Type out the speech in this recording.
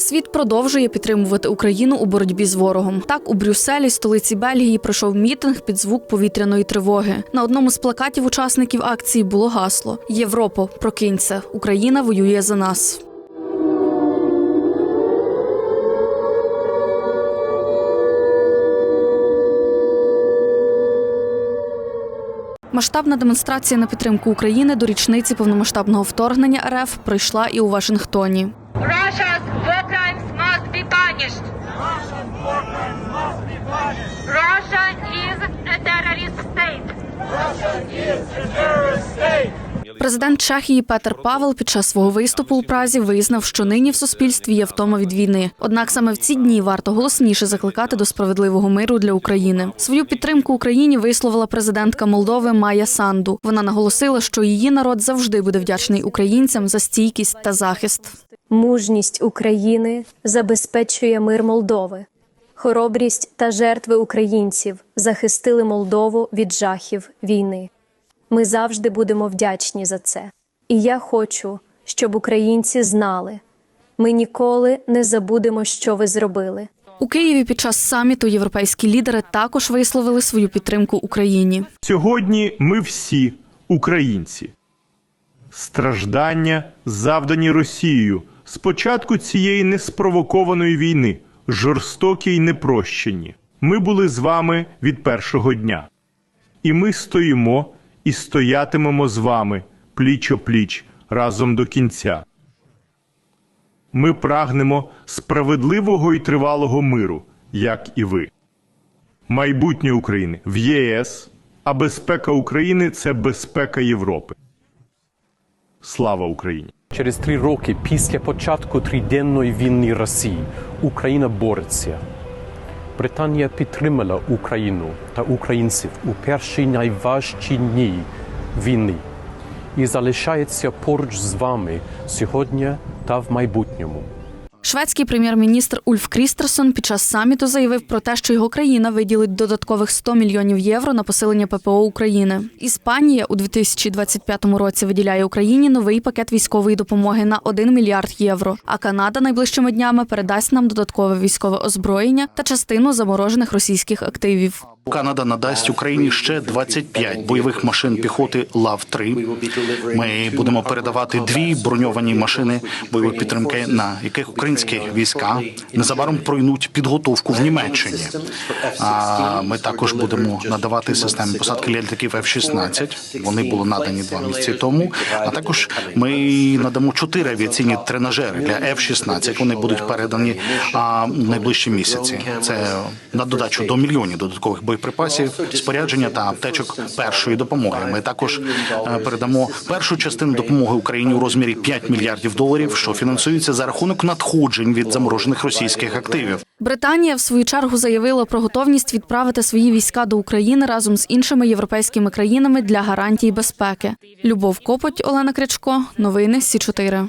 Світ продовжує підтримувати Україну у боротьбі з ворогом. Так, у Брюсселі, столиці Бельгії, пройшов мітинг під звук повітряної тривоги. На одному з плакатів учасників акції було гасло: Європо, прокинься! Україна воює за нас. Масштабна демонстрація на підтримку України до річниці повномасштабного вторгнення РФ пройшла і у Вашингтоні. Must be punished. Russia is a terrorist state. Президент Чехії Петер Павел під час свого виступу у Празі визнав, що нині в суспільстві є втома від війни. Однак саме в ці дні варто голосніше закликати до справедливого миру для України. Свою підтримку Україні висловила президентка Молдови Майя Санду. Вона наголосила, що її народ завжди буде вдячний українцям за стійкість та захист. Мужність України забезпечує мир Молдови. Хоробрість та жертви українців захистили Молдову від жахів війни. Ми завжди будемо вдячні за це. І я хочу, щоб українці знали: ми ніколи не забудемо, що ви зробили. У Києві під час саміту європейські лідери також висловили свою підтримку Україні. Сьогодні ми всі українці. Страждання, завдані Росією з початку цієї неспровокованої війни, жорстокі й непрощені. Ми були з вами від першого дня. І ми стоїмо і стоятимемо з вами пліч о пліч разом до кінця. Ми прагнемо справедливого і тривалого миру, як і ви майбутнє України в ЄС, а безпека України це безпека Європи. Слава Україні! Через три роки після початку триденної війни Росії Україна бореться. Британія підтримала Україну та українців у перші найважчі дні війни і залишається поруч з вами сьогодні та в майбутньому. Шведський прем'єр-міністр Ульф Крістерсон під час саміту заявив про те, що його країна виділить додаткових 100 мільйонів євро на посилення ППО України. Іспанія у 2025 році виділяє Україні новий пакет військової допомоги на 1 мільярд євро. А Канада найближчими днями передасть нам додаткове військове озброєння та частину заморожених російських активів. Канада надасть Україні ще 25 бойових машин піхоти лав 3 Ми будемо передавати дві броньовані машини бойової підтримки, на яких українські війська незабаром пройнуть підготовку в Німеччині. А ми також будемо надавати системи посадки літаків F-16. Вони були надані два місяці тому. А також ми надамо чотири авіаційні тренажери для F-16. Вони будуть передані а, найближчі місяці. Це на додачу до мільйонів додаткових боєприпасів, спорядження та аптечок першої допомоги. Ми також е, передамо першу частину допомоги Україні у розмірі 5 мільярдів доларів, що фінансується за рахунок надходжень від заморожених російських активів. Британія в свою чергу заявила про готовність відправити свої війська до України разом з іншими європейськими країнами для гарантій безпеки. Любов Копоть, Олена Крячко, новини Сі 4